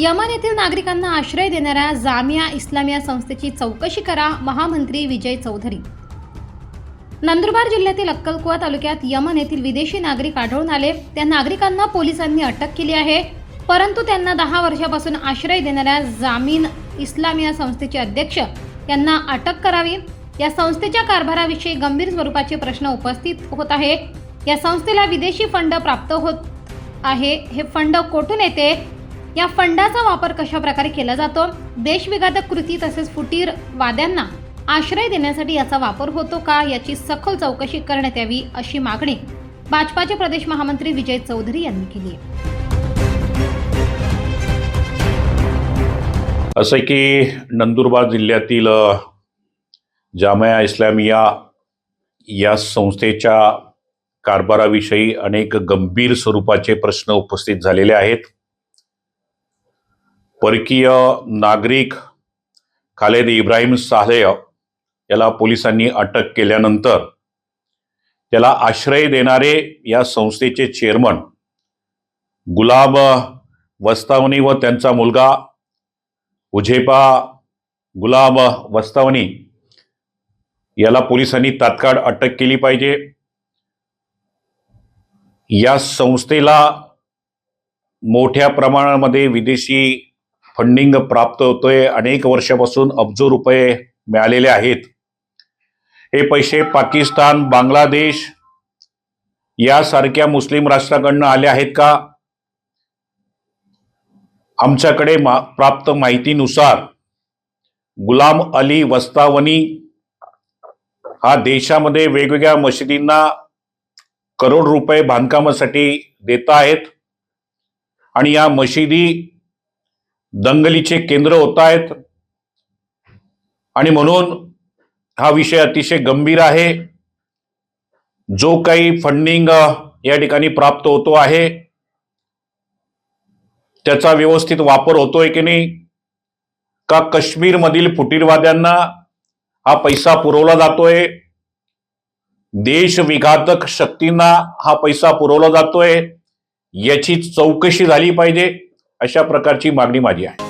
यमन येथील नागरिकांना आश्रय देणाऱ्या जामिया इस्लामिया संस्थेची चौकशी करा महामंत्री विजय चौधरी. नंदुरबार जिल्ह्यातील अक्कलकुवा तालुक्यात यमन येथील विदेशी नागरिक आढळून आले. त्या नागरिकांना पोलिसांनी अटक केली आहे. परंतु त्यांना दहा वर्षापासून आश्रय देणाऱ्या जामीन इस्लामिया संस्थेचे अध्यक्ष यांना अटक करावी. या संस्थेच्या कारभाराविषयी गंभीर स्वरूपाचे प्रश्न उपस्थित होत आहे. या संस्थेला विदेशी फंड प्राप्त होत आहे. हे फंड कोठून येते? या फंडाचा वापर कशा प्रकारे केला जातो? देशविघातक कृती तसेच फुटीरवाद्यांना आश्रय देण्यासाठी याचा वापर होतो का? याची सखोल चौकशी करण्यात यावी अशी मागणी भाजपाचे प्रदेश महामंत्री विजय चौधरी यांनी केली असं की नंदुरबार जिल्ह्यातील जामया इस्लामिया या संस्थेच्या कारभाराविषयी अनेक गंभीर स्वरूपाचे प्रश्न उपस्थित झालेले आहेत. परकीय नागरिक खालेद इब्राहिम सालेह याला पोलिसांनी अटक केल्यानंतर त्याला आश्रय देणारे या संस्थेचे चेअरमन गुलाब वस्तावनी व त्यांचा मुलगा उझेपा गुलाब वस्तावनी याला पोलिसांनी तात्काळ अटक केली पाहिजे. या संस्थेला मोठ्या प्रमाणामध्ये विदेशी फंडिंग प्राप्त होतोय. अनेक वर्षापासून अब्जो रुपये मिळालेले आहेत. हे पैसे पाकिस्तान बांगलादेश यासारख्या मुस्लिम राष्ट्राकडनं आले आहेत का? आमच्याकडे मा प्राप्त माहितीनुसार गुलाम अली वस्तावनी हा देशामध्ये वेगवेगळ्या मशिदींना करोड रुपये बांधकामासाठी देत आहेत. आणि या मशिदी दंगलीचे केंद्र होत आहेत. आणि म्हणून हा विषय अतिशय गंभीर आहे. जो काही फंडिंग या ठिकाणी प्राप्त होतो आहे त्याचा व्यवस्थित वापर होतोय की नाही? का काश्मीरमधील फुटीरवाद्यांना हा पैसा पुरवला जातोय? देशविघातक शक्तींना हा पैसा पुरवला जातोय? याची चौकशी झाली पाहिजे. अशा प्रकारची मागणी माझी आहे.